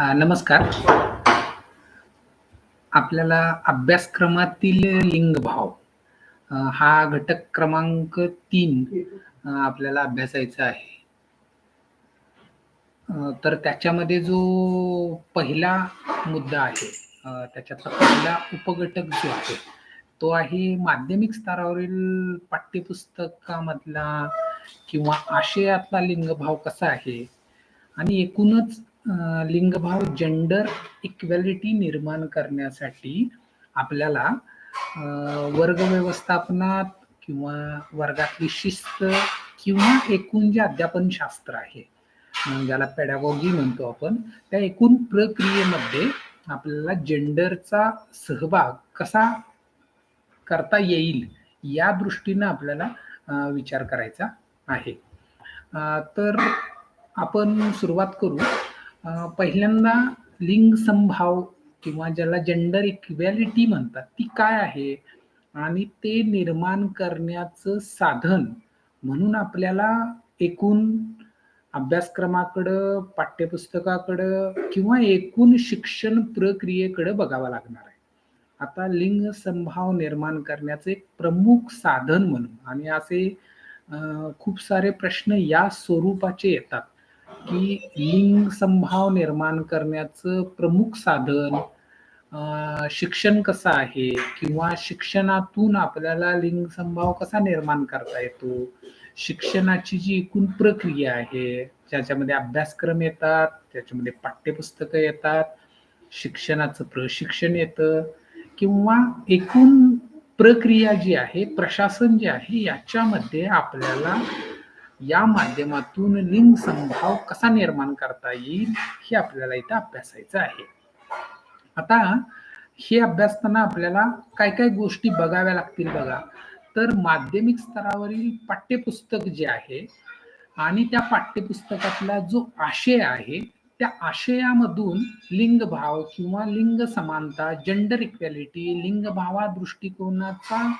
नमस्कार. आपल्याला अभ्यासक्रमातील लिंगभाव हा घटक क्रमांक तीन आपल्याला अभ्यासायचा आहे. तर त्याच्यामध्ये जो पहिला मुद्दा आहे, त्याच्यातला पहिला उपघटक जो आहे, तो आहे माध्यमिक स्तरावरील पाठ्यपुस्तकामधला किंवा आशयातला लिंगभाव कसा आहे आणि एकूणच लिंगभाव जेंडर इक्वॅलिटी निर्माण करण्यासाठी आपल्याला वर्ग व्यवस्थापनात किंवा वर्गातली शिस्त किंवा एकूण जे अध्यापनशास्त्र आहे, ज्याला पॅडागॉगी म्हणतो आपण, त्या एकूण प्रक्रियेमध्ये आपल्याला जेंडरचा सहभाग कसा करता येईल, या दृष्टीनं आपल्याला विचार करायचा आहे. तर आपण सुरुवात करू. पहिल्यांदा लिंग संभाव किंवा ज्याला जेंडर इक्वॅलिटी म्हणतात, ती काय आहे? आणि ते निर्माण करण्याचं साधन म्हणून आपल्याला एकूण अभ्यासक्रमाकडं, पाठ्यपुस्तकाकडं किंवा एकूण शिक्षण प्रक्रियेकडं बघावं लागणार आहे. आता लिंग संभाव निर्माण करण्याचं एक प्रमुख साधन म्हणून आणि असे खूप सारे प्रश्न या स्वरूपाचे येतात, की लिंग संभाव निर्माण करण्याचं प्रमुख साधन, शिक्षण कसं आहे? किंवा शिक्षणातून आपल्याला लिंग संभाव कसा निर्माण करता येतो? शिक्षणाची जी एकूण प्रक्रिया आहे, ज्याच्यामध्ये अभ्यासक्रम येतात, त्याच्यामध्ये पाठ्यपुस्तकं येतात, शिक्षणाचं प्रशिक्षण येतं किंवा एकूण प्रक्रिया जी आहे, प्रशासन जे आहे, याच्यामध्ये आपल्याला या माध्यमातून लिंग समभाव कसा निर्माण करता येईल, हे आपल्याला इथं अभ्यासायचं आहे. आता हे अभ्यासताना आपल्याला काय-काय गोष्टी बघाव्या लागतील बघा. तर माध्यमिक स्तरावरील पाठ्यपुस्तक जे आहे आणि त्या पाठ्यपुस्तकातला जो आशय आहे, त्या आशयामधून लिंगभाव किंवा लिंग समानता, जेंडर इक्वॅलिटी, लिंगभावा दृष्टिकोनाचा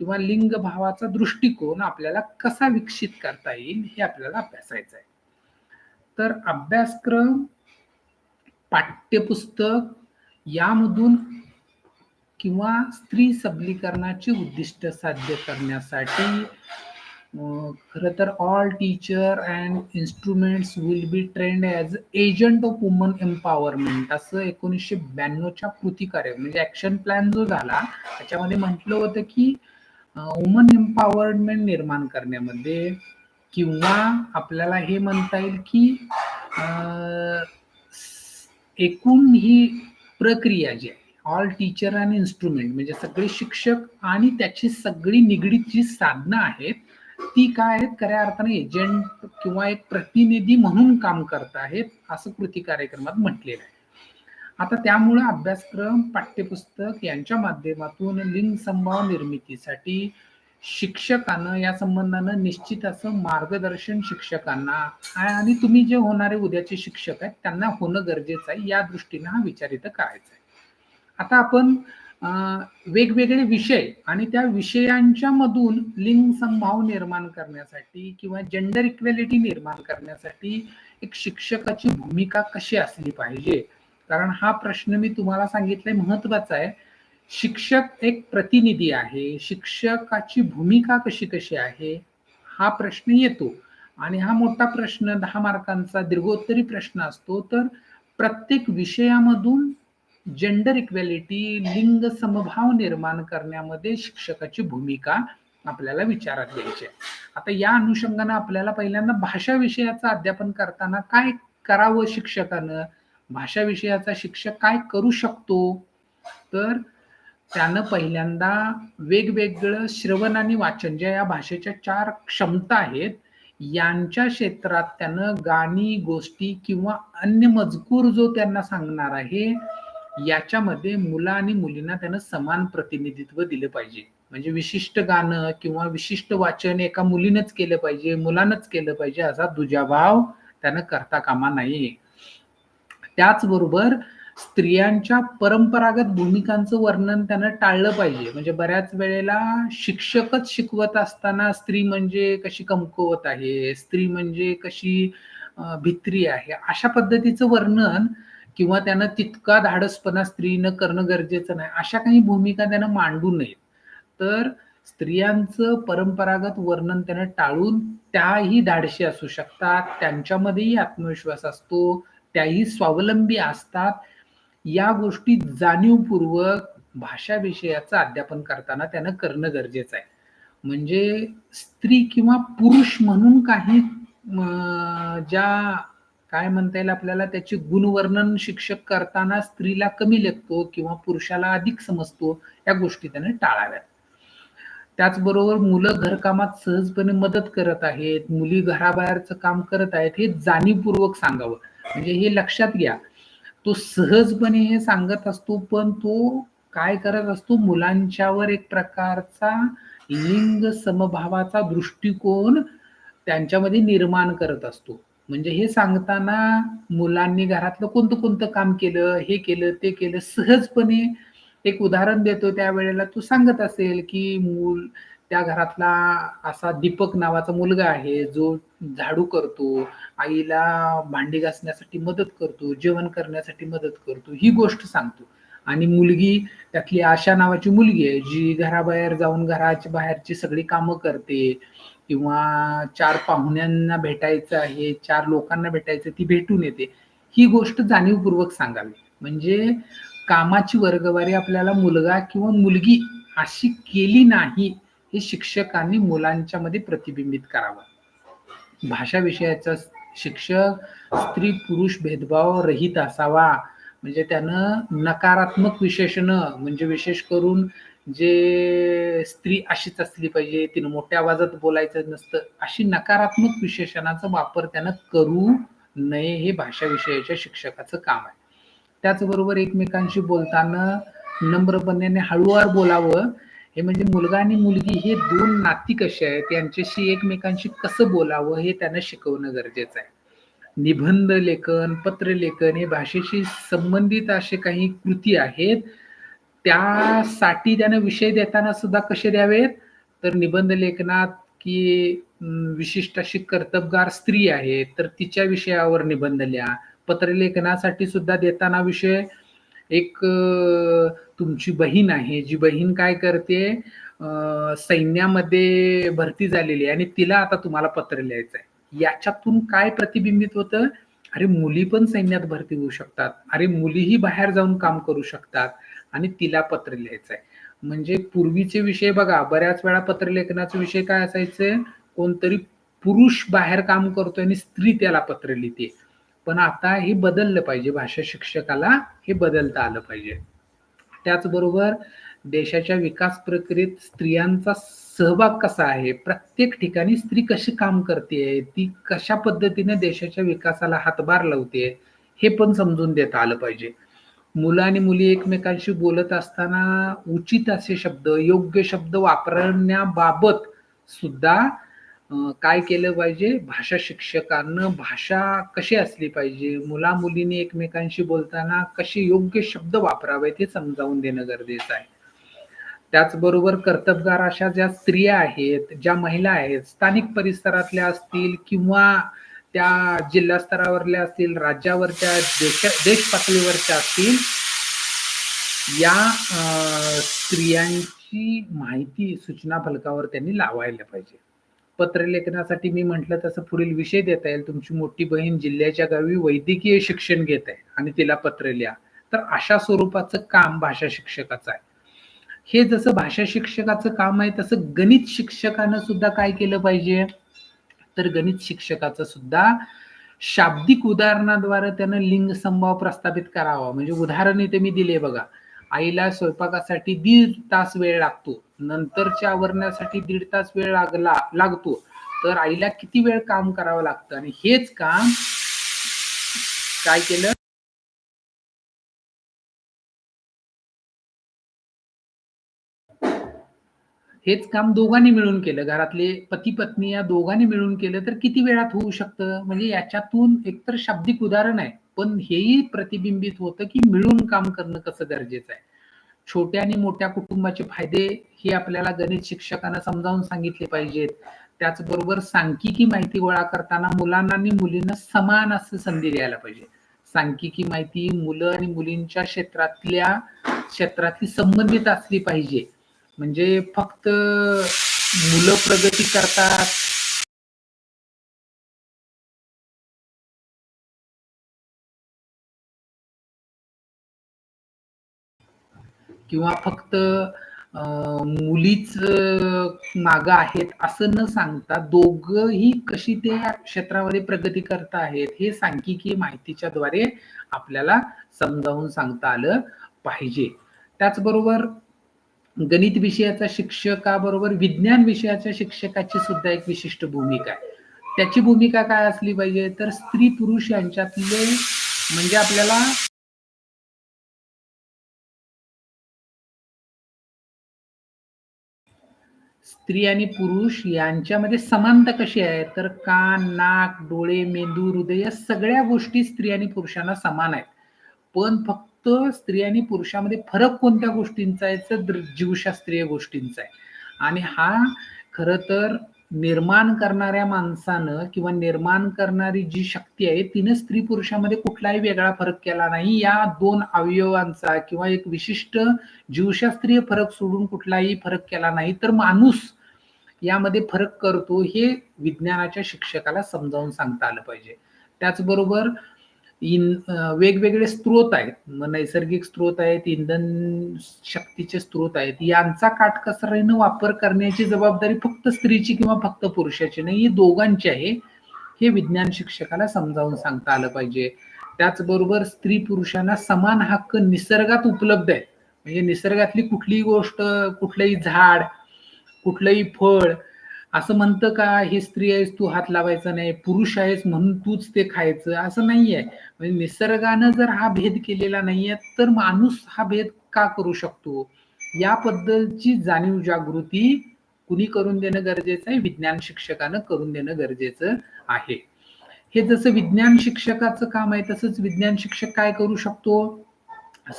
किंवा किंवा लिंगभावाचा दृष्टिकोन आपल्याला कसा विकसित करता येईल, हे आपल्याला अभ्यासायचं आहे. तर अभ्यासक्रम, पाठ्यपुस्तक यामधून किंवा स्त्री सबलीकरणाची उद्दिष्ट साध्य करण्यासाठी खरं तर all teacher and instruments will be trained as agent of woman empowerment असं एकोणीसशे ब्याण्णवच्या कृती कार्य म्हणजे ॲक्शन प्लॅन जो झाला, त्याच्यामध्ये म्हटलं होतं, की वुमन एम्पॉवरमेंट निर्माण करण्यामध्ये किंवा आपल्याला हे म्हणता येईल, की एकूण ही प्रक्रिया जी आहे, ऑल टीचर आणि इन्स्ट्रुमेंट म्हणजे सगळे शिक्षक आणि त्याची सगळी निगडीत जी साधनं आहेत, ती काय आहेत? खऱ्या अर्थाने एजंट किंवा एक प्रतिनिधी म्हणून काम करत आहेत, असं कृती कार्यक्रमात म्हटलेलं आहे. आता त्यामुळं अभ्यासक्रम, पाठ्यपुस्तक यांच्या माध्यमातून लिंग समभाव निर्मितीसाठी शिक्षकानं या संबंधानं निश्चित असं मार्गदर्शन शिक्षकांना आणि तुम्ही जे होणारे उद्याचे शिक्षक आहेत, त्यांना होणं गरजेचं आहे, या दृष्टीनं हा विचार इथं करायचा आहे. आता आपण वेगवेगळे विषय आणि त्या विषयांच्या मधून लिंग संभाव निर्माण करण्यासाठी किंवा जेंडर इक्वॅलिटी निर्माण करण्यासाठी एक शिक्षकाची भूमिका कशी असली पाहिजे? कारण हा प्रश्न मी तुम्हाला सांगितलाय महत्त्वाचा आहे. शिक्षक एक प्रतिनिधी आहे. शिक्षकाची भूमिका कशी-कशी आहे? हा प्रश्न येतो आणि हा मोठा प्रश्न दहा मार्कांचा दीर्घोत्तरी प्रश्न असतो. तर प्रत्येक विषयामधून जेंडर इक्वॅलिटी, लिंग समभाव निर्माण करण्यामध्ये शिक्षकाची भूमिका आपल्याला विचारात घ्यायची आहे. आता या अनुषंगानं आपल्याला पहिल्यांदा भाषा विषयाचं अध्यापन करताना काय करावं शिक्षकानं? भाषा विषयाचा शिक्षक काय करू शकतो? तर त्यानं पहिल्यांदा वेगवेगळं श्रवण आणि वाचन ज्या या भाषेच्या चार क्षमता आहेत, यांच्या क्षेत्रात त्यानं गाणी, गोष्टी किंवा अन्य मजकूर जो त्यांना सांगणार आहे, याच्यामध्ये मुलं आणि मुलींना त्यानं समान प्रतिनिधित्व दिलं पाहिजे. म्हणजे विशिष्ट गाणं किंवा विशिष्ट वाचन एका मुलीनंच केलं पाहिजे, मुलानंच केलं पाहिजे, असा दुजाभाव त्यानं करता कामा नाही त्याचबरोबर स्त्रियांच्या परंपरागत भूमिकांचं वर्णन त्यानं टाळलं पाहिजे. म्हणजे बऱ्याच वेळेला शिक्षकच शिकवत असताना स्त्री म्हणजे कशी कमकुवत आहे, स्त्री म्हणजे कशी भित्री आहे अशा पद्धतीचं वर्णन किंवा त्यानं तितका धाडसपणा स्त्रीनं करणं गरजेचं नाही अशा काही भूमिका त्यानं मांडू नयेत तर स्त्रियांचं परंपरागत वर्णन त्यानं टाळून त्याही धाडशी असू शकतात त्यांच्यामध्येही आत्मविश्वास असतो त्याही स्वावलंबी असतात. या गोष्टी जाणीवपूर्वक भाषा विषयाचं अध्यापन करताना त्यानं करणं गरजेचं आहे. म्हणजे स्त्री किंवा पुरुष म्हणून काही ज्या काय म्हणता येईल आपल्याला त्याचे गुणवर्णन शिक्षक करताना स्त्रीला कमी लेखतो किंवा पुरुषाला अधिक समजतो या गोष्टी त्याने टाळाव्यात. त्याचबरोबर मुलं घरकामात सहजपणे मदत करत आहेत मुली घराबाहेरचं काम करत आहेत हे जाणीवपूर्वक सांगावं. म्हणजे हे लक्षात घ्या. तो सहजपणे हे सांगत असतो पण तो काय करत असतो मुलांच्यावर एक प्रकारचा लिंग समभावाचा दृष्टिकोन त्यांच्यामध्ये निर्माण करत असतो. म्हणजे हे सांगताना मुलांनी घरातलं कोणतं कोणतं काम केलं हे केलं ते केलं सहजपणे एक उदाहरण देतो. त्यावेळेला तू सांगत असेल की मूल त्या घरातला असा दीपक नावाचा मुलगा आहे जो झाडू करतो आईला भांडी घासण्यासाठी मदत करतो जेवण करण्यासाठी मदत करतो ही गोष्ट सांगतो. आणि मुलगी त्यातली आशा नावाची मुलगी आहे जी घराबाहेर जाऊन घराच्या बाहेरची सगळी कामं करते. किंवा चार पाहुण्यांना भेटायचं आहे चार लोकांना भेटायचं ती भेटून येते. ही गोष्ट जाणीवपूर्वक सांगावी. म्हणजे कामाची वर्गवारी आपल्याला मुलगा किंवा मुलगी अशी केली नाही हे शिक्षकांनी मुलांच्या मध्ये प्रतिबिंबित करावं. भाषा विषयाचा शिक्षक स्त्री पुरुष भेदभाव रहित असावा. म्हणजे त्यानं नकारात्मक विशेषण म्हणजे विशेष करून जे स्त्री अशीच असली पाहिजे तिनं मोठ्या आवाजात बोलायचं नसतं अशी नकारात्मक विशेषणाचा वापर त्यानं करू नये हे भाषा विषयाच्या शिक्षकाचं काम आहे. त्याचबरोबर एकमेकांशी बोलताना नम्रपणे हळूवार बोलावं हे म्हणजे मुलगा आणि मुलगी हे दोन नाती कसे आहेत यांच्याशी एकमेकांशी कसं बोलावं हे त्यांना शिकवणं गरजेचं आहे. निबंध लेखन पत्र लेखन हे भाषेशी संबंधित असे काही कृती आहेत. त्यासाठी त्यांना विषय देताना सुद्धा कसे द्यावेत? तर निबंध लेखनात की विशिष्ट अशी कर्तबगार स्त्री आहे तर तिच्या विषयावर निबंध लिहा. पत्रलेखनासाठी सुद्धा देताना विषय एक तुमची बहीण आहे जी बहीण काय करते सैन्यामध्ये भरती झालेली आहे आणि तिला आता तुम्हाला पत्र लिहायचं आहे. याच्यातून काय प्रतिबिंबित होतं? अरे मुली पण सैन्यात भरती होऊ शकतात. अरे मुलीही बाहेर जाऊन काम करू शकतात आणि तिला पत्र लिहायचं आहे. म्हणजे पूर्वीचे विषय बघा बऱ्याच वेळा पत्रलेखनाचे विषय काय असायचे? कोणतरी पुरुष बाहेर काम करतोय आणि स्त्री त्याला पत्र लिहिते. पण आता हे बदललं पाहिजे भाषा शिक्षकाला हे बदलता आलं पाहिजे. त्याचबरोबर देशाच्या विकास प्रक्रियेत स्त्रियांचा सहभाग कसा आहे? प्रत्येक ठिकाणी स्त्री कशी काम करते? ती कशा पद्धतीने देशाच्या विकासाला हातभार लावते? हे पण समजून देता आलं पाहिजे. मुलं आणि मुली एकमेकांशी बोलत असताना उचित असे शब्द योग्य शब्द वापरण्याबाबत सुद्धा काय केलं पाहिजे? भाषा शिक्षकांना भाषा कशी असली पाहिजे? मुला मुलींनी एकमेकांशी बोलताना कसे योग्य शब्द वापरावे हे समजावून देणं गरजेचं आहे. त्याचबरोबर कर्तबगार अशा ज्या स्त्रिया आहेत ज्या महिला आहेत स्थानिक परिसरातल्या असतील किंवा त्या जिल्हा स्तरावरल्या असतील राज्यावरच्या देश देश पातळीवरच्या असतील या अं, स्त्रियांची माहिती सूचना फलकावर त्यांनी लावायला पाहिजे. पत्रलेखनासाठी मी म्हटलं तसं पुढील विषय देता येईल. तुमची मोठी बहीण जिल्ह्याच्या गावी वैद्यकीय शिक्षण घेत आहे आणि तिला पत्र लिहा. तर अशा स्वरूपाचं काम भाषा शिक्षकाचं आहे. हे जसं भाषा शिक्षकाचं काम आहे तसं गणित शिक्षकानं सुद्धा काय केलं पाहिजे? तर गणित शिक्षकाचं सुद्धा शाब्दिक उदाहरणाद्वारे त्यानं लिंग संभाव प्रस्थापित करावा. म्हणजे उदाहरण इथे मी दिले बघा. आईला स्वयंपाकासाठी दीड तास वेळ लागतो. नंतरच्या आवरण्यासाठी दीड तास वेळ लागला लागतो. तर आईला किती वेळ काम करावं लागतं? आणि हेच काम काय केलं? हेच काम दोघांनी मिळून केलं. घरातले पती पत्नी या दोघांनी मिळून केलं तर किती वेळात होऊ शकतं? म्हणजे याच्यातून एकतर शाब्दिक उदाहरण आहे पण हेही प्रतिबिंबित होतं की मिळून काम करणं कसं गरजेचं आहे? छोट्या आणि मोठ्या कुटुंबाचे फायदे हे आपल्याला गणित शिक्षकांना समजावून सांगितले पाहिजेत. त्याचबरोबर सांख्यिकी माहिती गोळा करताना मुलांना आणि मुलींना समान असं संधी द्यायला पाहिजे. सांख्यिकी माहिती मुलं आणि मुलींच्या क्षेत्रातल्या क्षेत्रातली संबंधित असली पाहिजे. म्हणजे फक्त मुलं प्रगती करतात. किंवा फक्त मुलीच माग आहेत असं न सांगता दोघही कशी ते क्षेत्रामध्ये प्रगती करत आहेत हे सांख्यिकी माहितीच्या द्वारे आपल्याला समजावून सांगता आलं पाहिजे. त्याचबरोबर गणित विषयाचा शिक्षकाबरोबर विज्ञान विषयाच्या शिक्षकाची सुद्धा एक विशिष्ट भूमिका आहे. त्याची भूमिका काय असली पाहिजे? तर स्त्री पुरुष यांच्यातले म्हणजे आपल्याला स्त्री आणि पुरुष यांच्यामध्ये समानता कशी आहे? तर कान नाक डोळे मेंदू हृदय या सगळ्या गोष्टी स्त्री आणि पुरुषांना समान आहेत. पण फक्त स्त्री आणि पुरुषामध्ये फरक कोणत्या गोष्टींचा आहे? तर जीवशास्त्रीय गोष्टींचा आहे. आणि हा खर तर निर्माण करणाऱ्या माणसानं किंवा निर्माण करणारी जी शक्ती आहे तिनं स्त्री पुरुषामध्ये कुठलाही वेगळा फरक केला नाही. या दोन अवयवांचा किंवा एक विशिष्ट जीवशास्त्रीय फरक सोडून कुठलाही फरक केला नाही तर माणूस यामध्ये फरक करतो हे विज्ञानाच्या शिक्षकाला समजावून सांगता आलं पाहिजे. त्याचबरोबर इन वेगवेगळे स्त्रोत आहेत. नैसर्गिक स्त्रोत आहेत इंधन शक्तीचे स्त्रोत आहेत. यांचा काटकसरीनं वापर करण्याची जबाबदारी फक्त स्त्रीची किंवा फक्त पुरुषाची नाही ही दोघांची आहे. हे विज्ञान शिक्षकाला समजावून सांगता आलं पाहिजे. त्याचबरोबर स्त्री पुरुषांना समान हक्क निसर्गात उपलब्ध आहे म्हणजे निसर्गातली कुठलीही गोष्ट कुठलंही झाड कुठलंही फळ असं म्हणतं का हे स्त्री आहेस तू हात लावायचा नाही पुरुष आहेस म्हणून तूच ते खायचं. असं नाहीये. म्हणजे निसर्गानं जर हा भेद केलेला नाहीये तर माणूस हा भेद का करू शकतो? याबद्दलची जाणीव जागृती कुणी करून देणं गरजेचं आहे? विज्ञान शिक्षकानं करून देणं गरजेचं आहे. हे जसं विज्ञान शिक्षकाचं काम आहे तसंच विज्ञान शिक्षक काय करू शकतो?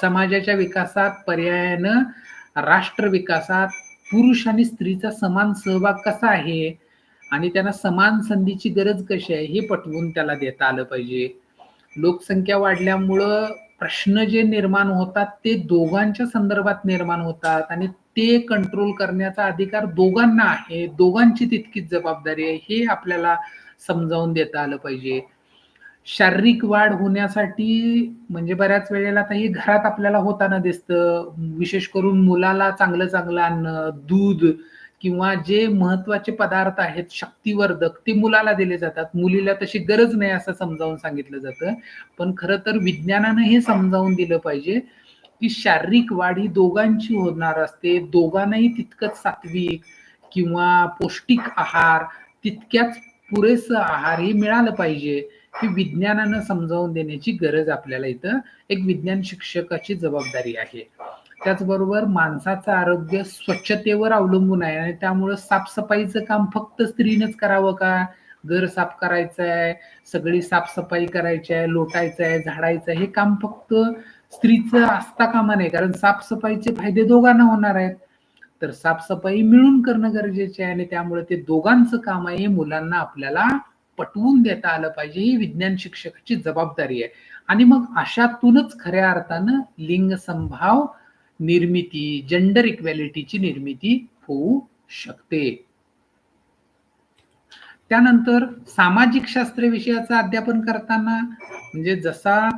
समाजाच्या विकासात पर्यायानं राष्ट्र विकासात पुरुष आणि स्त्रीचा समान सहभाग कसा आहे? आणि त्यांना समान संधीची गरज कशी आहे? हे पटवून त्याला देता आलं पाहिजे. लोकसंख्या वाढल्यामुळं प्रश्न जे निर्माण होतात ते दोघांच्या संदर्भात निर्माण होतात आणि ते कंट्रोल करण्याचा अधिकार दोघांना आहे. दोघांची तितकीच जबाबदारी आहे. हे आपल्याला समजावून देता आलं पाहिजे. शारीरिक वाढ होण्यासाठी म्हणजे बऱ्याच वेळेला आता हे घरात आपल्याला होताना दिसतं. विशेष करून मुलाला चांगलं चांगलं अन्न दूध किंवा जे महत्त्वाचे पदार्थ आहेत शक्तिवर्धक ते मुलाला दिले जातात. मुलीला तशी गरज नाही असं समजावून सांगितलं जातं. पण खरं तर विज्ञानानं हे समजावून दिलं पाहिजे की शारीरिक वाढ ही दोघांची होणार असते. दोघांनाही तितकंच सात्विक किंवा पौष्टिक आहार तितक्याच पुरेसं आहार हे मिळालं पाहिजे. ही विज्ञानानं समजावून देण्याची गरज आपल्याला इथं एक विज्ञान शिक्षकाची जबाबदारी आहे. त्याचबरोबर माणसाचं आरोग्य स्वच्छतेवर अवलंबून आहे आणि त्यामुळं साफसफाईचं काम फक्त स्त्रीनेच करावं का? घर साफ करायचं आहे सगळी साफसफाई करायची आहे लोटायचं आहे झाडायचं आहे हे काम फक्त स्त्रीचं असता कामा नाही कारण साफसफाईचे फायदे दोघांना होणार आहेत. तर साफसफाई मिळून करणं गरजेचे आहे आणि त्यामुळे ते दोघांचं काम आहे हे मुलांना आपल्याला पटवून देता आलं पाहिजे ही विज्ञान शिक्षकाची जबाबदारी आहे. आणि मग अशातूनच खऱ्या अर्थानं लिंग संभाव निर्मिती जेंडर इक्वॅलिटीची निर्मिती होऊ शकते. त्यानंतर सामाजिक शास्त्र विषयाचं अध्यापन करताना म्हणजे जसा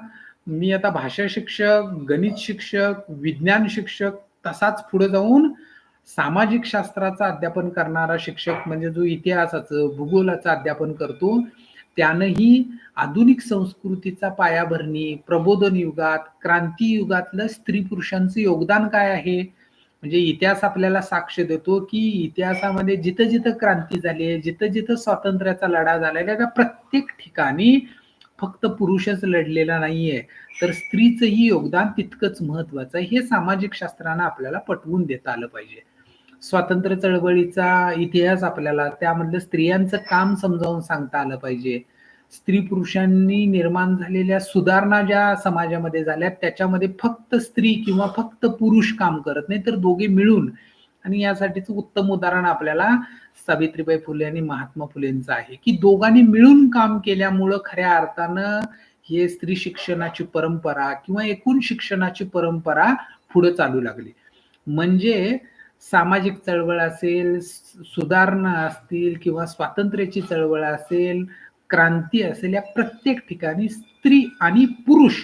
मी आता भाषा शिक्षक गणित शिक्षक विज्ञान शिक्षक तसाच पुढे जाऊन सामाजिक शास्त्राचं अध्यापन करणारा शिक्षक म्हणजे जो इतिहासाचं भूगोलाचं अध्यापन करतो त्यानंही आधुनिक संस्कृतीचा पायाभरणी प्रबोधन युगात क्रांती युगातलं स्त्री पुरुषांचं योगदान काय आहे? म्हणजे इतिहास आपल्याला साक्ष देतो की इतिहासामध्ये जिथं जिथं क्रांती झाली आहे जिथं जिथं स्वातंत्र्याचा लढा झालेला त्या प्रत्येक ठिकाणी फक्त पुरुषच लढलेला नाहीये तर स्त्रीचंही योगदान तितकंच महत्वाचं आहे. हे सामाजिक शास्त्रानं आपल्याला पटवून देता आलं पाहिजे. स्वातंत्र्य चळवळीचा इतिहास आपल्याला त्यामधलं स्त्रियांचं काम समजावून सांगता आलं पाहिजे. स्त्री पुरुषांनी निर्माण झालेल्या सुधारणा ज्या समाजामध्ये झाल्या त्याच्यामध्ये फक्त स्त्री किंवा फक्त पुरुष काम करत नाही तर दोघे मिळून. आणि यासाठीच उत्तम उदाहरण आपल्याला सावित्रीबाई फुले आणि महात्मा फुलेंचं आहे. की दोघांनी मिळून काम केल्यामुळं खऱ्या अर्थानं हे स्त्री शिक्षणाची परंपरा किंवा एकूण शिक्षणाची परंपरा पुढे चालू लागली. म्हणजे सामाजिक चळवळ असेल सुधारणा असतील किंवा स्वातंत्र्याची चळवळ असेल क्रांती असेल या प्रत्येक ठिकाणी स्त्री आणि पुरुष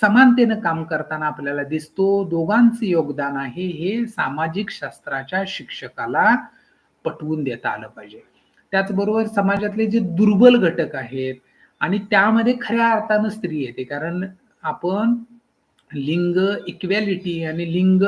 समानतेनं काम करताना आपल्याला दिसतो. दोघांचं योगदान आहे हे सामाजिक शास्त्राच्या शिक्षकाला पटवून देता आलं पाहिजे. त्याचबरोबर समाजातले जे दुर्बल घटक आहेत आणि त्यामध्ये खऱ्या अर्थानं स्त्री येते. कारण आपण लिंग इक्वॅलिटी आणि लिंग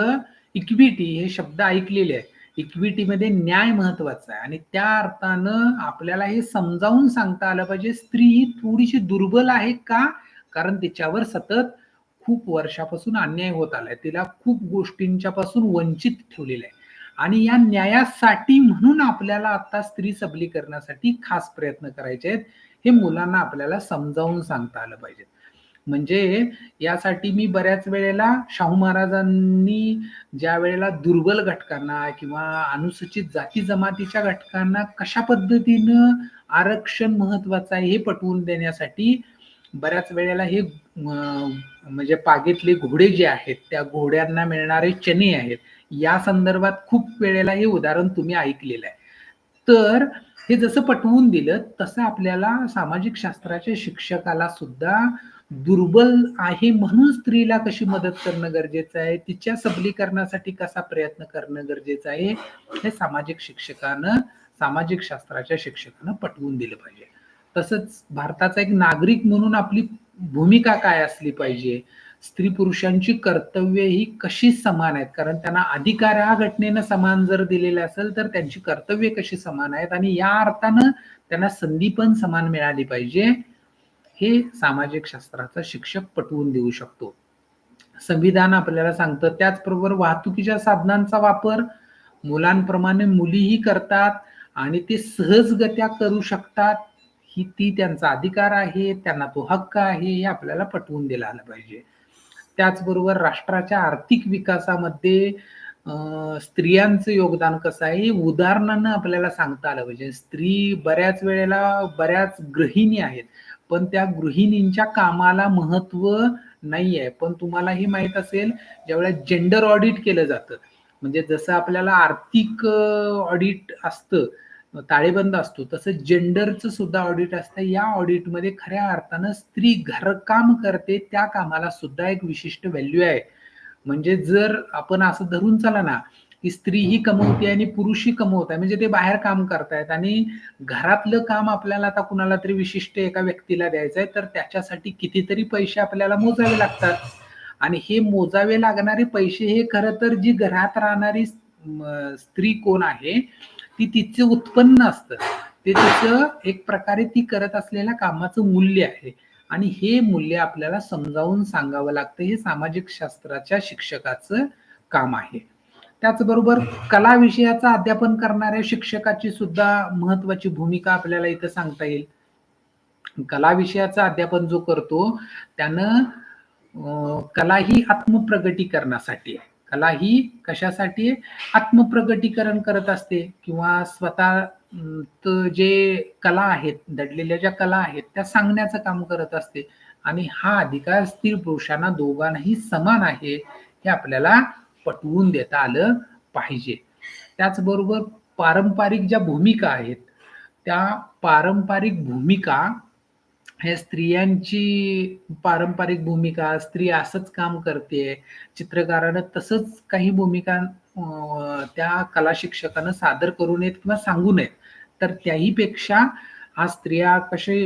इक्विटी हे शब्द ऐकलेले आहेत. इक्विटीमध्ये न्याय महत्त्वाचा आहे. आणि त्या अर्थानं आपल्याला हे समजावून सांगता आलं पाहिजे स्त्री ही थोडीशी दुर्बल आहे का? कारण तिच्यावर सतत खूप वर्षापासून अन्याय होत आलाय. तिला खूप गोष्टींच्या पासून वंचित ठेवलेलं आहे. आणि या न्यायासाठी म्हणून आपल्याला आता स्त्री सबलीकरणासाठी खास प्रयत्न करायचे आहेत हे मुलांना आपल्याला समजावून सांगता आलं पाहिजे. म्हणजे यासाठी मी बऱ्याच वेळेला शाहू महाराजांनी ज्या वेळेला दुर्बल घटकांना किंवा अनुसूचित जाती जमातीच्या घटकांना कशा पद्धतीनं आरक्षण महत्वाचं आहे हे पटवून देण्यासाठी बऱ्याच वेळेला हे म्हणजे पागेतले घोडे जे आहेत त्या घोड्यांना मिळणारे चने आहेत. या संदर्भात खूप वेळेला हे उदाहरण तुम्ही ऐकलेलं आहे. तर हे जसं पटवून दिलं तसं आपल्याला सामाजिक शास्त्राच्या शिक्षकाला सुद्धा दुर्बल आहे म्हणून स्त्रीला कशी मदत करणं गरजेचं आहे? तिच्या सबलीकरणासाठी कसा प्रयत्न करणं गरजेचं आहे? हे सामाजिक शिक्षकानं सामाजिक शास्त्राच्या शिक्षकानं पटवून दिलं पाहिजे. तसंच भारताचा एक नागरिक म्हणून आपली भूमिका काय असली पाहिजे? स्त्री पुरुषांची कर्तव्य ही कशी समान आहेत? कारण त्यांना अधिकार ह्या घटनेनं समान जर दिलेले असेल तर त्यांची कर्तव्य कशी समान आहेत? आणि या अर्थानं त्यांना संधी पण समान मिळाली पाहिजे. हे सामाजिक शास्त्राचा शिक्षक पटवून देऊ शकतो. संविधान आपल्याला सांगतं त्याचबरोबर वाहतुकीच्या साधनांचा वापर. मुलांप्रमाणे मुलीही करतात आणि ते सहजगत्या करू शकतात. ही ती त्यांचा अधिकार आहे त्यांना तो हक्क आहे हे आपल्याला पटवून दिला आला पाहिजे. त्याचबरोबर राष्ट्राच्या आर्थिक विकासामध्ये स्त्रियांचं योगदान कसं आहे हे उदाहरणानं आपल्याला सांगता आलं पाहिजे. स्त्री बऱ्याच वेळेला बऱ्याच गृहिणी आहेत पण त्या गृहिणींच्या कामाला महत्त्व नाही आहे पण तुम्हाला हे माहीत असेल ज्यावेळेला जेंडर ऑडिट केलं जातं म्हणजे जसं आपल्याला आर्थिक ऑडिट असतं ताळेबंद असतो. तसं जेंडरचं सुद्धा ऑडिट असतं. या ऑडिटमध्ये खऱ्या अर्थानं स्त्री घरकाम करते त्या कामाला सुद्धा एक विशिष्ट व्हॅल्यू आहे. म्हणजे जर आपण असं धरून चला ना की स्त्री ही कमवते आणि पुरुषही कमवत आहे म्हणजे ते बाहेर काम करतायत आणि घरातलं काम आपल्याला आता कुणाला तरी विशिष्ट एका व्यक्तीला द्यायचं आहे तर त्याच्यासाठी कितीतरी पैसे आपल्याला मोजावे लागतात. आणि हे मोजावे लागणारे पैसे हे खरं तर जी घरात राहणारी स्त्री कोण आहे ती तिचं उत्पन्न असतं. ते तिचं एक प्रकारे ती करत असलेल्या कामाचं मूल्य आहे. आणि हे मूल्य आपल्याला समजावून सांगावं लागतं. हे सामाजिक शास्त्राच्या शिक्षकाचं काम आहे. त्याचबरोबर कला विषयाचं अध्यापन करणाऱ्या शिक्षकाची सुद्धा महत्वाची भूमिका आपल्याला इथं सांगता येईल. कला विषयाचं अध्यापन जो करतो त्यानं कला ही आत्मप्रगटीकरणासाठी आहे. कला ही कशासाठी आत्मप्रगटीकरण करत असते किंवा स्वतः जे कला आहेत दडलेल्या ज्या कला आहेत त्या सांगण्याचं काम करत असते. आणि हा अधिकार स्त्री पुरुषांना दोघांनाही समान आहे हे आपल्याला पटवून देता आलं पाहिजे. त्याचबरोबर पारंपरिक ज्या भूमिका आहेत त्या पारंपरिक भूमिका ह्या स्त्रियांची पारंपरिक भूमिका स्त्री असंच काम करते. चित्रकारानं तसंच काही भूमिका त्या कला शिक्षकानं सादर करू नयेत किंवा सांगू नयेत. तर त्याही पेक्षा हा स्त्रिया कसे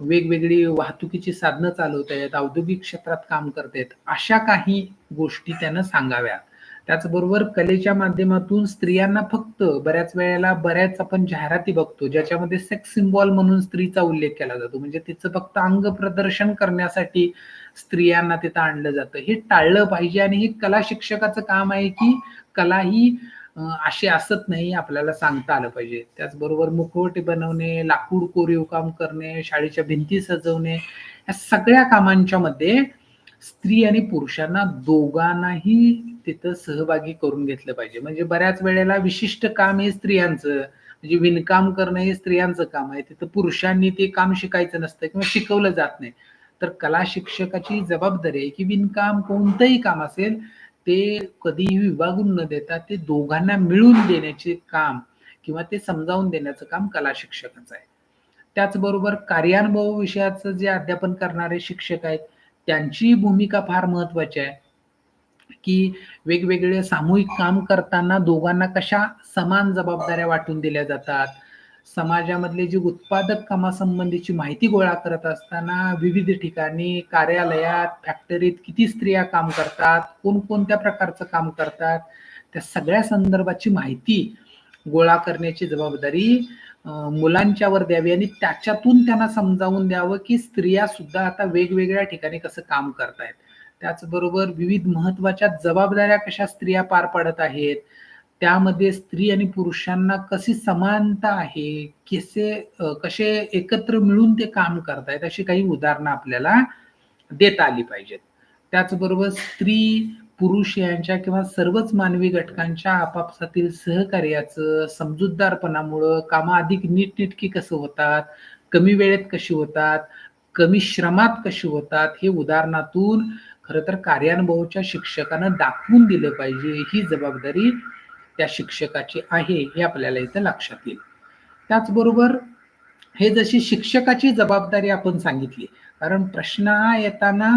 वेगवेगळी वाहतुकीची साधनं चालवत आहेत औद्योगिक क्षेत्रात काम करतायत अशा काही गोष्टी त्यानं सांगाव्यात. त्याचबरोबर कलेच्या माध्यमातून स्त्रियांना फक्त बऱ्याच वेळेला बऱ्याच आपण जाहिराती बघतो ज्याच्यामध्ये सेक्स सिम्बॉल म्हणून स्त्रीचा उल्लेख केला जातो. म्हणजे तिचं फक्त अंग प्रदर्शन करण्यासाठी स्त्रियांना तिथं आणलं जातं. हे टाळलं पाहिजे आणि हे कला शिक्षकाचं काम आहे की कला ही अं, अशी असत नाही आपल्याला सांगता आलं पाहिजे. त्याचबरोबर मुखवटे बनवणे लाकूड कोरीव काम करणे शाळेच्या भिंती सजवणे या सगळ्या कामांच्या मध्ये स्त्री आणि पुरुषांना दोघांनाही तिथं सहभागी करून घेतलं पाहिजे. म्हणजे बऱ्याच वेळेला विशिष्ट काम हे स्त्रियांचं म्हणजे विणकाम करणं हे स्त्रियांचं काम आहे. तिथं पुरुषांनी ते काम शिकायचं नसतं किंवा शिकवलं जात नाही. तर कला शिक्षकाची जबाबदारी आहे की विणकाम कोणतंही काम असेल ते कधीही विभागून न देता ते दोघांना मिळून देण्याचे काम किंवा ते समजावून देण्याचं काम कला शिक्षकाचं आहे. त्याचबरोबर कार्यानुभव विषयाचं जे अध्यापन करणारे शिक्षक आहेत त्यांची भूमिका फार महत्वाची आहे. की वेगवेगळे सामूहिक काम करताना दोघांना कशा समान जबाबदाऱ्या वाटून दिल्या जातात? समाजामधले जे उत्पादक कामासंबंधीची माहिती गोळा करत असताना विविध ठिकाणी कार्यालयात फॅक्टरीत किती स्त्रिया काम करतात? कोणकोणत्या प्रकारचं काम करतात? त्या सगळ्या संदर्भाची माहिती गोळा करण्याची जबाबदारी मुलांच्यावर द्यावी आणि त्याच्यातून त्यांना समजावून द्यावं की स्त्रिया सुद्धा आता वेगवेगळ्या ठिकाणी कसं काम करतायत. त्याचबरोबर विविध महत्त्वाच्या जबाबदाऱ्या कशा स्त्रिया पार पाडत आहेत? त्यामध्ये स्त्री आणि पुरुषांना कशी समानता आहे? कसे कसे एकत्र मिळून ते काम करतायत? अशी काही उदाहरणं आपल्याला देता आली पाहिजेत. त्याचबरोबर स्त्री पुरुष यांच्या किंवा सर्वच मानवी घटकांच्या आपापसातील सहकार्याचं समजूतदारपणामुळं कामं अधिक नीटनेटकी कसं होतात? कमी वेळेत कशी होतात? कमी श्रमात कशी होतात? हे उदाहरणातून खरं तर कार्यानुभवच्या शिक्षकानं दाखवून दिलं पाहिजे ही जबाबदारी त्या शिक्षकाची आहे हे आपल्याला इथं लक्षात येईल. त्याचबरोबर हे जशी शिक्षकाची जबाबदारी आपण सांगितली कारण प्रश्न हा येताना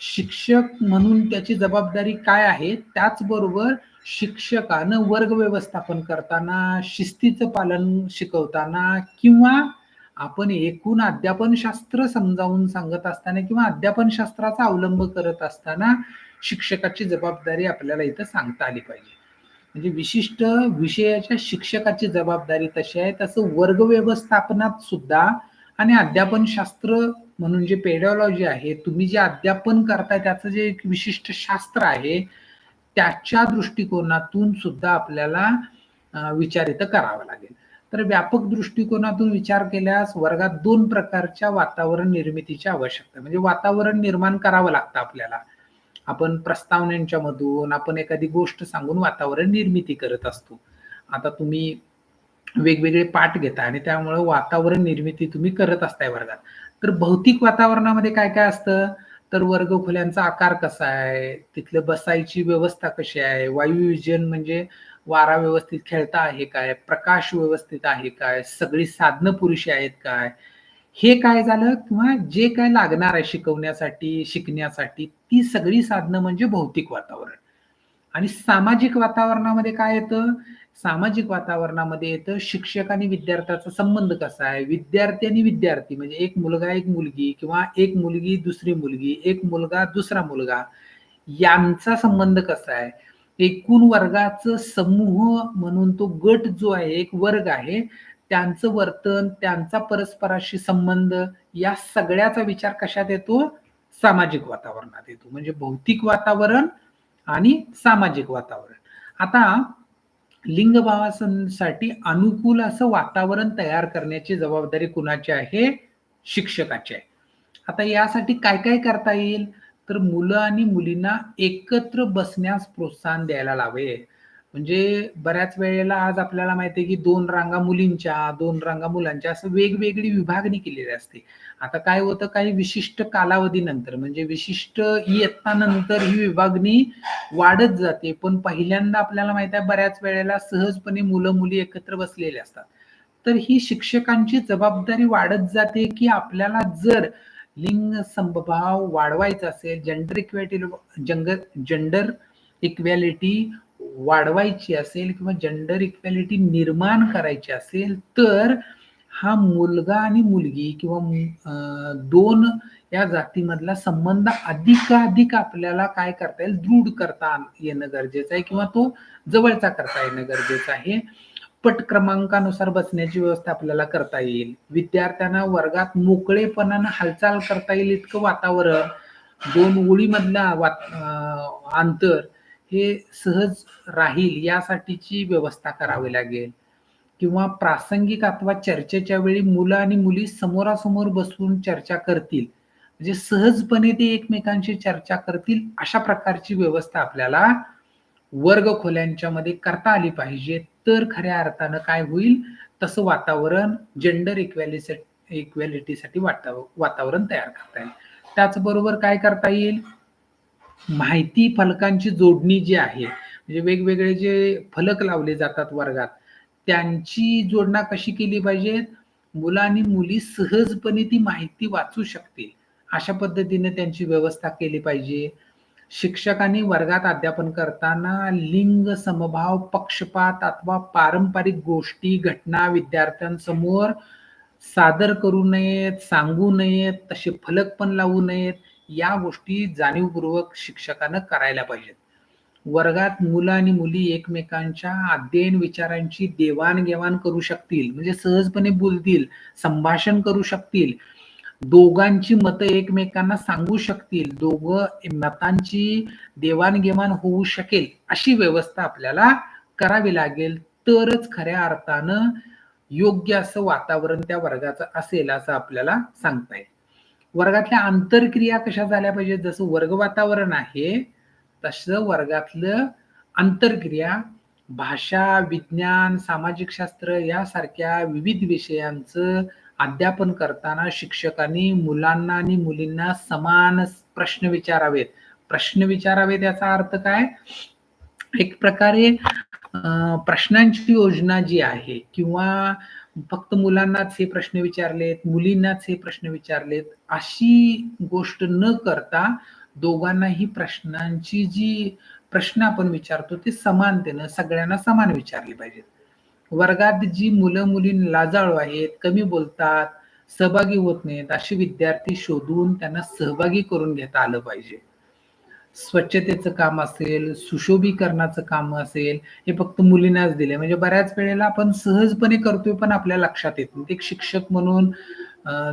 शिक्षक म्हणून त्याची जबाबदारी काय आहे त्याचबरोबर शिक्षकानं वर्ग व्यवस्थापन करताना शिस्तीचं पालन शिकवताना किंवा आपण एकूण अध्यापनशास्त्र समजावून सांगत असताना किंवा अध्यापनशास्त्राचा अवलंब करत असताना शिक्षकाची जबाबदारी आपल्याला इथं सांगता आली पाहिजे. म्हणजे विशिष्ट विषयाच्या शिक्षकाची जबाबदारी तशी आहे तसं वर्ग व्यवस्थापनात सुद्धा आणि अध्यापनशास्त्र म्हणून जे पेडॉलॉजी आहे तुम्ही जे अध्यापन करताय त्याचं जे एक विशिष्ट शास्त्र आहे त्याच्या दृष्टिकोनातून सुद्धा आपल्याला विचार इथं करावा लागेल. तर व्यापक दृष्टिकोनातून विचार केल्यास वर्गात दोन प्रकारच्या वातावरण निर्मितीची आवश्यकता म्हणजे वातावरण निर्माण करावं लागतं आपल्याला. आपण प्रस्तावनांच्या मधून आपण एखादी गोष्ट सांगून वातावरण निर्मिती करत असतो. आता तुम्ही वेगवेगळे पाठ घेता आणि त्यामुळे वातावरण निर्मिती तुम्ही करत असताय वर्गात. तर भौतिक वातावरणामध्ये काय काय असतं? तर वर्गखोल्यांचा आकार कसा आहे? तिथलं बसायची व्यवस्था कशी आहे? वायुविजन म्हणजे वारा व्यवस्थित खेळता आहे काय? प्रकाश व्यवस्थित आहे काय? सगळी साधनं पुरुषी आहेत काय? हे काय झालं किंवा जे काय लागणार आहे शिकवण्यासाठी शिकण्यासाठी ती सगळी साधनं म्हणजे भौतिक वातावरण. आणि सामाजिक वातावरणामध्ये काय येतं? सामाजिक वातावरणामध्ये येतं शिक्षक आणि विद्यार्थ्याचा संबंध कसा आहे? विद्यार्थी आणि विद्यार्थी म्हणजे एक मुलगा एक मुलगी किंवा एक मुलगी दुसरी मुलगी एक मुलगा दुसरा मुलगा यांचा संबंध कसा आहे? एकूण वर्गाचं समूह म्हणून तो गट जो आहे एक वर्ग आहे त्यांचं वर्तन त्यांचा परस्पराशी संबंध या सगळ्याचा विचार कशात येतो? सामाजिक वातावरणात येतो. म्हणजे भौतिक वातावरण आणि सामाजिक वातावरण. आता लिंगभावासाठी अनुकूल असं वातावरण तयार करण्याची जबाबदारी कुणाची आहे? शिक्षकाची आहे. आता यासाठी काय काय करता येईल? तर मुलं आणि मुलींना एकत्र बसण्यास प्रोत्साहन द्यायला लावे. म्हणजे बऱ्याच वेळेला आज आपल्याला माहिती आहे की दोन रांगा मुलींच्या दोन रांगा मुलांच्या असं वेगवेगळी विभागणी केलेली असते. आता काय होतं काही विशिष्ट कालावधीनंतर म्हणजे विशिष्ट इयत्तानंतर ही विभागणी वाढत जाते. पण पहिल्यांदा आपल्याला माहीत आहे बऱ्याच वेळेला सहजपणे मुलं मुली एकत्र बसलेले असतात. तर ही शिक्षकांची जबाबदारी वाढत जाते की आपल्याला जर लिंग समभाव वाढवायचा असेल जेंडर इक्वॅलिटी जंग जेंडर इक्वॅलिटी वाढवायची असेल किंवा जेंडर इक्वॅलिटी निर्माण करायची असेल तर हा मुलगा आणि मुलगी किंवा दोन या जातीमधला संबंध अधिकाधिक आपल्याला काय करता येईल? दृढ करता येणं गरजेचं आहे किंवा तो जवळचा करता येणं गरजेचं आहे. पट क्रमांकानुसार बसण्याची व्यवस्था आपल्याला करता येईल. विद्यार्थ्यांना वर्गात मोकळेपणानं हालचाल करता येईल इतकं वातावरण दोन ओळीमधला वात अंतर हे सहज राहील यासाठीची व्यवस्था करावी लागेल. किंवा प्रासंगिक अथवा चर्चेच्या वेळी मुलं आणि मुली समोरासमोर बसून चर्चा करतील. म्हणजे सहजपणे ते एकमेकांशी चर्चा करतील अशा प्रकारची व्यवस्था आपल्याला वर्ग खोल्यांच्या मध्ये करता आली पाहिजे. तर खऱ्या अर्थानं काय होईल? तसं वातावरण जेंडर इक्वॅलिटी इक्वॅलिटीसाठी वातावरण तयार करता येईल. त्याचबरोबर काय करता येईल? माहिती फलकांची जोडणी जी आहे म्हणजे वेगवेगळे जे फलक लावले जातात वर्गात त्यांची जोडणा कशी केली पाहिजे मुलं आणि मुली सहजपणे ती माहिती वाचू शकतील. अशा पद्धतीने त्यांची व्यवस्था केली पाहिजे. शिक्षकांनी वर्गात अध्यापन करताना लिंग समभाव पक्षपात अथवा पारंपरिक गोष्टी घटना विद्यार्थ्यांसमोर सादर करू नयेत सांगू नयेत तसे फलक पण लावू नयेत या गोष्टी जाणीवपूर्वक शिक्षकानं करायला पाहिजेत. वर्गात मुलं आणि मुली एकमेकांच्या अध्ययन विचारांची देवाणघेवाण करू शकतील म्हणजे सहजपणे बोलतील संभाषण करू शकतील दोघांची मतं एकमेकांना सांगू शकतील. दोघं मतांची देवाणघेवाण होऊ शकेल अशी व्यवस्था आपल्याला करावी लागेल. तरच खऱ्या अर्थानं योग्य असं वातावरण त्या वर्गाचं असेल असं आपल्याला सांगता येईल. वर्गातल्या आंतरक्रिया कशा झाल्या पाहिजेत? जसं वर्ग वातावरण आहे तसं वर्गातलं आंतरक्रिया भाषा विज्ञान सामाजिक शास्त्र यासारख्या विविध विषयांचं अध्यापन करताना शिक्षकांनी मुलांना आणि मुलींना समान प्रश्न विचारावेत. प्रश्न विचारावेत याचा अर्थ काय? एक प्रकारे प्रश्नांची योजना जी आहे किंवा फक्त मुलांनाच हे प्रश्न विचारलेत मुलींनाच हे प्रश्न विचारलेत अशी गोष्ट न करता दोघांनाही प्रश्नांची जी प्रश्न आपण विचारतो ते समानतेनं सगळ्यांना समान विचारले पाहिजेत. वर्गात जी मुलं मुली लाजाळू आहेत कमी बोलतात सहभागी होत नाहीत असे विद्यार्थी शोधून त्यांना सहभागी करून घेता आलं पाहिजे. स्वच्छतेचं काम असेल सुशोभीकरणाचं काम असेल हे फक्त मुलींनाच दिले म्हणजे बऱ्याच वेळेला आपण सहजपणे करतोय पण आपल्या लक्षात येत नाही. एक शिक्षक म्हणून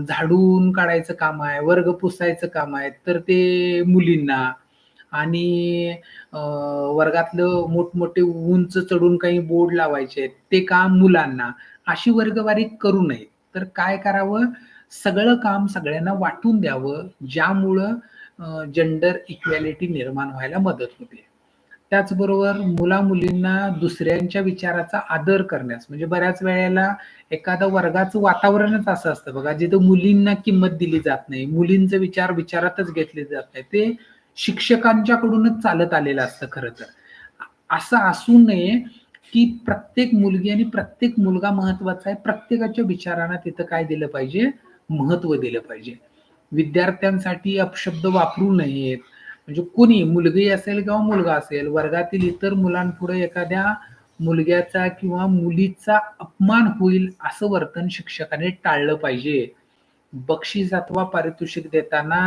झाडून काढायचं काम आहे वर्ग पुसायचं काम आहे तर ते मुलींना आणि वर्गातलं मोठमोठे उंच चढून काही बोर्ड लावायचे ते काम मुलांना. अशी वर्गवारी करू नये. तर काय करावं? सगळं काम सगळ्यांना वाटून द्यावं ज्यामुळं जेंडर इक्वॅलिटी निर्माण व्हायला मदत होते. त्याचबरोबर मुला मुलींना दुसऱ्यांच्या विचाराचा आदर करण्यास म्हणजे बऱ्याच वेळेला एखादा वर्गाचं वातावरणच असं असतं बघा जिथं मुलींना किंमत दिली जात नाही मुलींचे विचार विचारातच घेतले जात नाही ते शिक्षकांच्याकडूनच चालत आलेलं असतं खरं तर. असं असू नये की प्रत्येक मुलगी आणि प्रत्येक मुलगा महत्त्वाचा आहे. प्रत्येकाच्या विचारांना तिथं काय दिलं पाहिजे? महत्त्व दिलं पाहिजे. विद्यार्थ्यांसाठी अपशब्द वापरू नयेत. म्हणजे कोणी मुलगी असेल किंवा मुलगा असेल वर्गातील इतर मुलांपुढे एखाद्या मुलग्याचा किंवा मुलीचा अपमान होईल असं वर्तन शिक्षकाने टाळलं पाहिजे. बक्षीस अथवा पारितोषिक देताना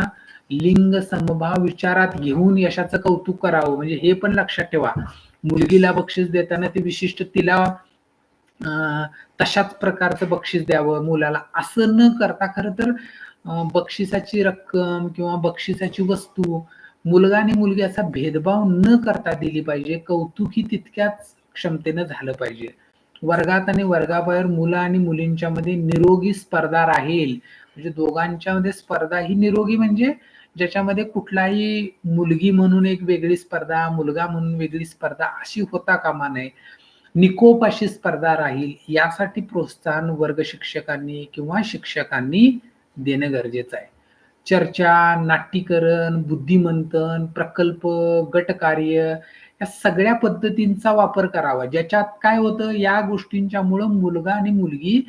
लिंग समभाव विचारात घेऊन यशाचं कौतुक करावं. म्हणजे हे पण लक्षात ठेवा. मुलगीला बक्षीस देताना ते विशिष्ट तिला तशाच प्रकारचं बक्षीस द्यावं. मुलाला असं न करता खरं तर बक्षिसाची रक्कम किंवा बक्षिसाची वस्तू मुलगा आणि मुलगी असा भेदभाव न करता दिली पाहिजे. कौतुक ही तितक्याच क्षमतेनं झालं पाहिजे. वर्गात आणि वर्गाबाहेर मुलं आणि मुलींच्या मध्ये निरोगी स्पर्धा राहील. म्हणजे दोघांच्या मध्ये स्पर्धा ही निरोगी म्हणजे ज्याच्यामध्ये कुठलाही मुलगी म्हणून एक वेगळी स्पर्धा मुलगा म्हणून वेगळी स्पर्धा अशी होता कामा नये. निकोप अशी स्पर्धा राहील यासाठी प्रोत्साहन वर्ग शिक्षकांनी किंवा शिक्षकांनी देणं गरजेचं आहे. चर्चा नाट्यकरण बुद्धिमंथन प्रकल्प गटकार्य या सगळ्या पद्धतींचा वापर करावा. ज्याच्यात काय होतं या गोष्टींच्यामुळं मुलगा आणि मुलगी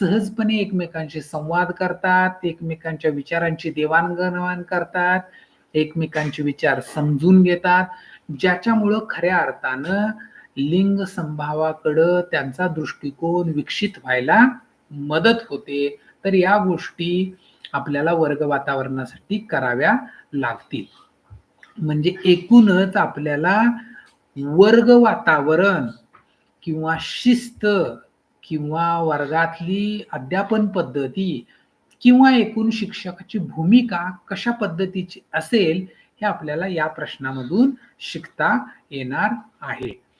सहजपणे एकमेकांशी संवाद करतात एकमेकांच्या विचारांची देवाणघेवाण करतात एकमेकांचे विचार समजून घेतात. ज्याच्यामुळं खऱ्या अर्थानं लिंग संभावाकडं त्यांचा दृष्टिकोन विकसित व्हायला मदत होते. तर या गोष्टी आपल्याला वर्ग वातावरणासाठी कराव्या लागतील. म्हणजे एकूणच आपल्याला वर्ग वातावरण किंवा शिस्त किंवा वर्गातली अध्यापन पद्धती किंवा एकूण शिक्षकाची भूमिका कशा पद्धतीची असेल हे आपल्याला या प्रश्नामधून शिकता येणार आहे.